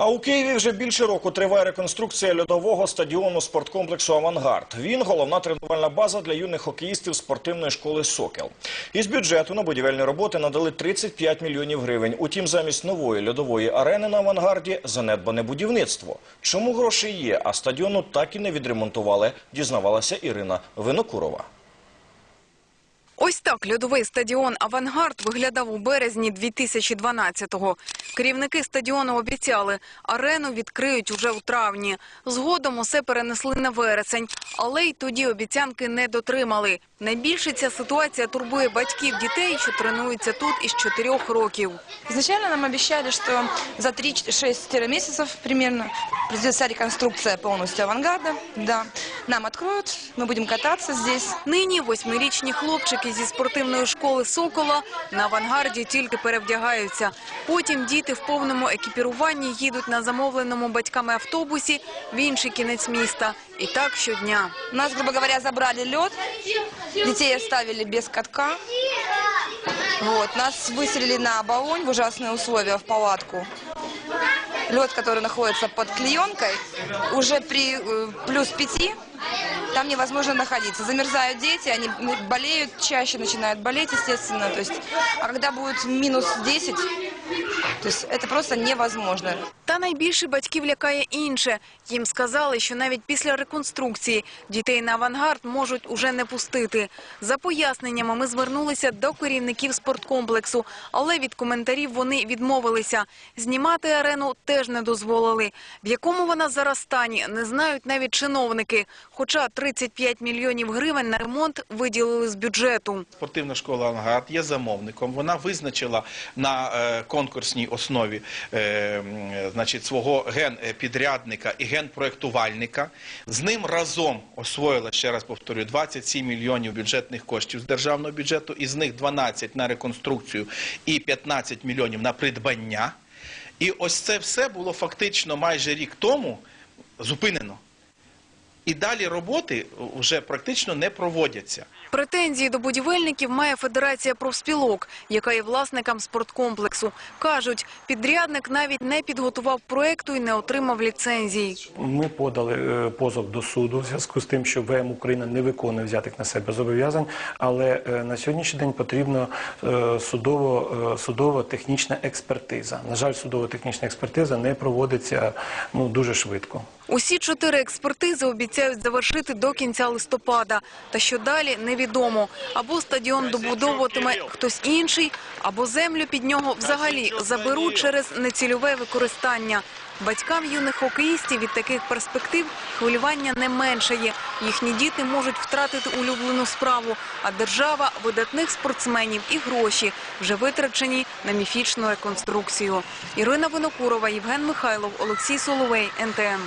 А у Києві вже більше року триває реконструкція льодового стадіону спорткомплексу Авангард. Він головна тренувальна база для юних хокеїстів спортивної школи Сокіл. Із бюджету на будівельні роботи надали 35 мільйонів гривень. Утім, замість нової льодової арени на авангарді занедбане будівництво. Чому гроші є, а стадіону так і не відремонтували, дізнавалася Ірина Винокурова. Ось так льодовий стадіон «Авангард» виглядав у березні 2012-го. Керівники стадіону обіцяли, арену відкриють уже у травні. Згодом усе перенесли на вересень, але й тоді обіцянки не дотримали. Найбільше ця ситуація турбує батьків дітей, що тренуються тут із чотирьох років. Изначально нам обещали, что за 3-6 месяцев примерно произведется реконструкция полностью авангарда. Да, нам откроют, мы будем кататься здесь. Нині восьмирічні хлопчики зі спортивної школи «Сокола» на авангарді тільки перевдягаються. Потім діти в повному екіпіруванні їдуть на замовленому батьками автобусі в інший кінець міста. І так щодня. У нас, грубо говоря, забрали лед, детей оставили без катка. Вот, нас выселили на оболонь в ужасные условия, в палатку. Лед, который находится под клеенкой, уже при э, плюс пяти, там невозможно находиться. Замерзают дети, они болеют чаще, начинают болеть, естественно. То есть, а когда будет минус 10, есть просто невозможно. Та найбільше батьків лякає інше. Їм сказали, що навіть після реконструкції дітей на авангард можуть уже не пустити. За поясненнями ми звернулися до керівників спорткомплексу, але від коментарів вони відмовилися. Знімати арену теж не дозволили. В якому вона зараз стані, не знають навіть чиновники. Хоча 35 мільйонів гривень на ремонт виділили з бюджету. Спортивна школа «Авангард» є замовником. Вона визначила на е, конкурсній основі е, значить, свого генпідрядника і генпроектувальника. З ним разом освоїла, ще раз повторюю, 27 мільйонів бюджетних коштів з державного бюджету, із них 12 на реконструкцію і 15 мільйонів на придбання. І ось це все було фактично майже рік тому зупинено. І далі роботи вже практично не проводяться. Претензії до будівельників має Федерація профспілок, яка є власником спорткомплексу. Кажуть, підрядник навіть не підготував проекту і не отримав ліцензій. Ми подали е, позов до суду в зв'язку з тим, що ВМ Україна не виконує взятих на себе зобов'язань, але е, на сьогоднішній день потрібна е, судово, е, судово-технічна експертиза. На жаль, судово-технічна експертиза не проводиться ну, дуже швидко. Усі чотири експертизи обіцяють завершити до кінця листопада. Та що далі – невідомо. Або стадіон добудовуватиме хтось інший, або землю під нього взагалі заберуть через нецільове використання. Батькам юних хокеїстів від таких перспектив хвилювання не меншає. Їхні діти можуть втратити улюблену справу, а держава – видатних спортсменів і гроші, вже витрачені на міфічну реконструкцію. Ірина Винокурова, Євген Михайлов, Олексій Соловей, НТМ.